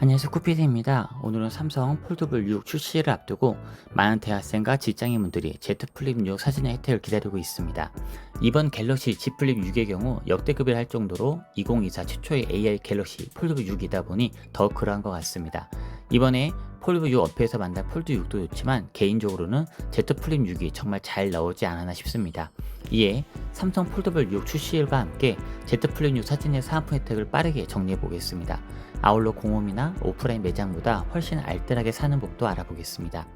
안녕하세요 쿠피디입니다. 오늘은 삼성 폴더블 6 출시를 앞두고 많은 대학생과 직장인분들이 Z 플립 6 사진의 혜택을 기다리고 있습니다. 이번 갤럭시 Z 플립 6의 경우 역대급을 할 정도로 2024 최초의 AI 갤럭시 폴더블 6이다 보니 더 그러한 것 같습니다. 이번에 폴드 6 어페에서 만난 폴드 6도 좋지만 개인적으로는 Z 플립 6이 정말 잘 나오지 않았나 싶습니다. 이에 삼성 폴더블 6 출시일과 함께 Z 플립 6 사진의 사은품 혜택을 빠르게 정리해 보겠습니다. 아울러 공홈이나 오프라인 매장보다 훨씬 알뜰하게 사는 법도 알아보겠습니다.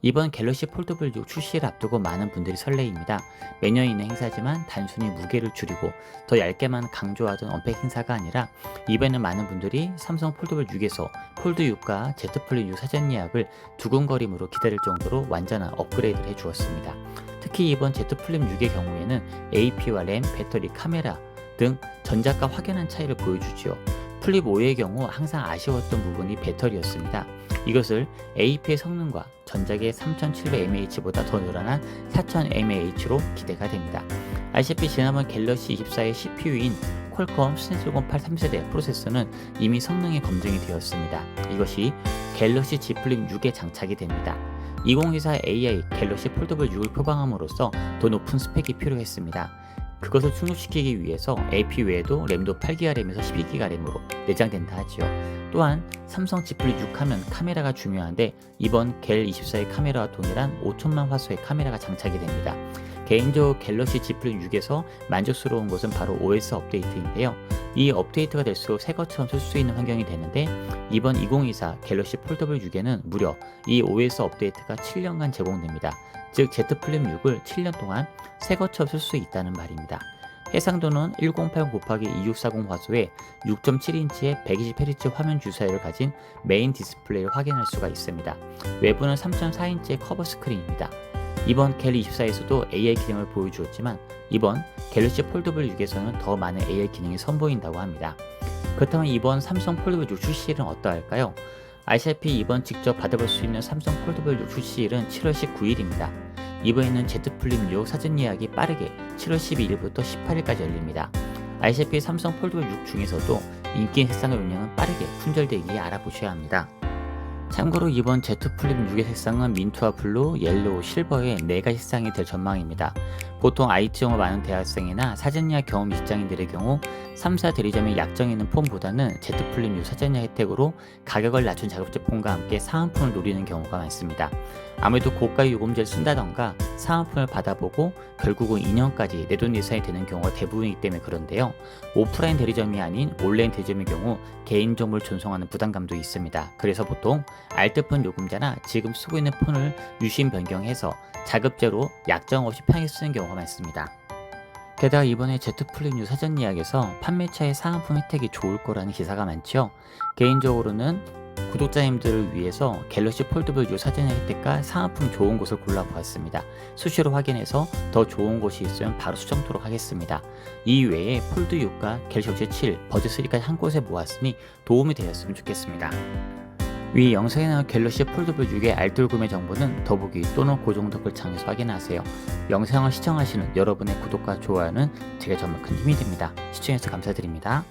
이번 갤럭시 폴더블 6 출시를 앞두고 많은 분들이 설레입니다. 매년 있는 행사지만 단순히 무게를 줄이고 더 얇게만 강조하던 언팩 행사가 아니라 이번에는 많은 분들이 삼성 폴더블 6에서 폴드 6과 Z 플립 6 사전 예약을 두근거림으로 기다릴 정도로 완전한 업그레이드를 해주었습니다. 특히 이번 Z 플립 6의 경우에는 AP와 램, 배터리, 카메라 등 전작과 확연한 차이를 보여주지요. 플립 5의 경우 항상 아쉬웠던 부분이 배터리였습니다. 이것을 AP의 성능과 전작의 3700mAh보다 더 늘어난 4000mAh로 기대가 됩니다. 아시다시피 지난번 갤럭시 24의 CPU인 퀄컴 스냅드래곤 8 3세대 프로세서는 이미 성능이 검증이 되었습니다. 이것이 갤럭시 Z 플립 6에 장착이 됩니다. 2024 AI 갤럭시 폴더블 6을 표방함으로써 더 높은 스펙이 필요했습니다. 그것을 충족시키기 위해서 AP 외에도 램도 8기가 램에서 12기가 램으로 내장된다 하지요. 또한 삼성 Z 플립 6 하면 카메라가 중요한데 이번 갤 24의 카메라와 동일한 5천만 화소의 카메라가 장착이 됩니다. 개인적으로 갤럭시 Z 플립 6에서 만족스러운 것은 바로 OS 업데이트인데요. 이 업데이트가 될수록 새 것처럼 쓸 수 있는 환경이 되는데 이번 2024 갤럭시 폴더블 6에는 무려 이 OS 업데이트가 7년간 제공됩니다. 즉 Z 플립 6을 7년 동안 새 것처럼 쓸 수 있다는 말입니다. 해상도는 1080 곱하기 2640 화소에 6.7인치의 120Hz 화면 주사율을 가진 메인 디스플레이를 확인할 수가 있습니다. 외부는 3.4인치의 커버 스크린입니다. 이번 갤 24에서도 AI 기능을 보여주었지만 이번 갤럭시 폴더블 6에서는 더 많은 AI 기능이 선보인다고 합니다. 그렇다면 이번 삼성 폴더블 6 출시일은 어떠할까요? 아시다시피 이번 직접 받아볼 수 있는 삼성 폴더블 6 출시일은 7월 19일입니다. 이번에는 Z 플립 6 사전 예약이 빠르게 7월 12일부터 18일까지 열립니다. 아시다시피 삼성 폴더블 6 중에서도 인기 색상의 용량은 빠르게 품절되기에 알아보셔야 합니다. 참고로 이번 Z 플립 6의 색상은 민트와 블루, 옐로우, 실버의 4가지 색상이 될 전망입니다. 보통 IT 영어 많은 대학생이나 예약 경험 직장인들의 경우 3사 대리점의 약정이 있는 폼보다는 Z 플립 6 사전 예약 혜택으로 가격을 낮춘 자급제 폼과 함께 사은품을 노리는 경우가 많습니다. 아무래도 고가 요금제를 쓴다던가 사은품을 받아보고 결국은 2년까지 내돈 예산이 되는 경우가 대부분이기 때문에 그런데요. 오프라인 대리점이 아닌 온라인 대리점의 경우 개인정보를 존속하는 부담감도 있습니다. 그래서 보통 알뜰폰 요금제나 지금 쓰고 있는 폰을 유심 변경해서 자급제로 약정 없이 편하게 쓰는 경우가 많습니다. 게다가 이번에 6 사전 예약에서 판매차의 사은품 혜택이 좋을 거라는 기사가 많죠. 개인적으로는 구독자님들을 위해서 갤럭시 폴더블 6 사전 혜택과 사은품 좋은 곳을 골라보았습니다. 수시로 확인해서 더 좋은 곳이 있으면 바로 수정토록 하겠습니다. 이 외에 폴드 6과 갤럭시 7, 버즈 3까지 한 곳에 모았으니 도움이 되었으면 좋겠습니다. 위 영상에 나온 갤럭시 폴더블 6의 알뜰 구매 정보는 더보기 또는 고정 댓글 창에서 확인하세요. 영상을 시청하시는 여러분의 구독과 좋아요는 제게 정말 큰 힘이 됩니다. 시청해주셔서 감사드립니다.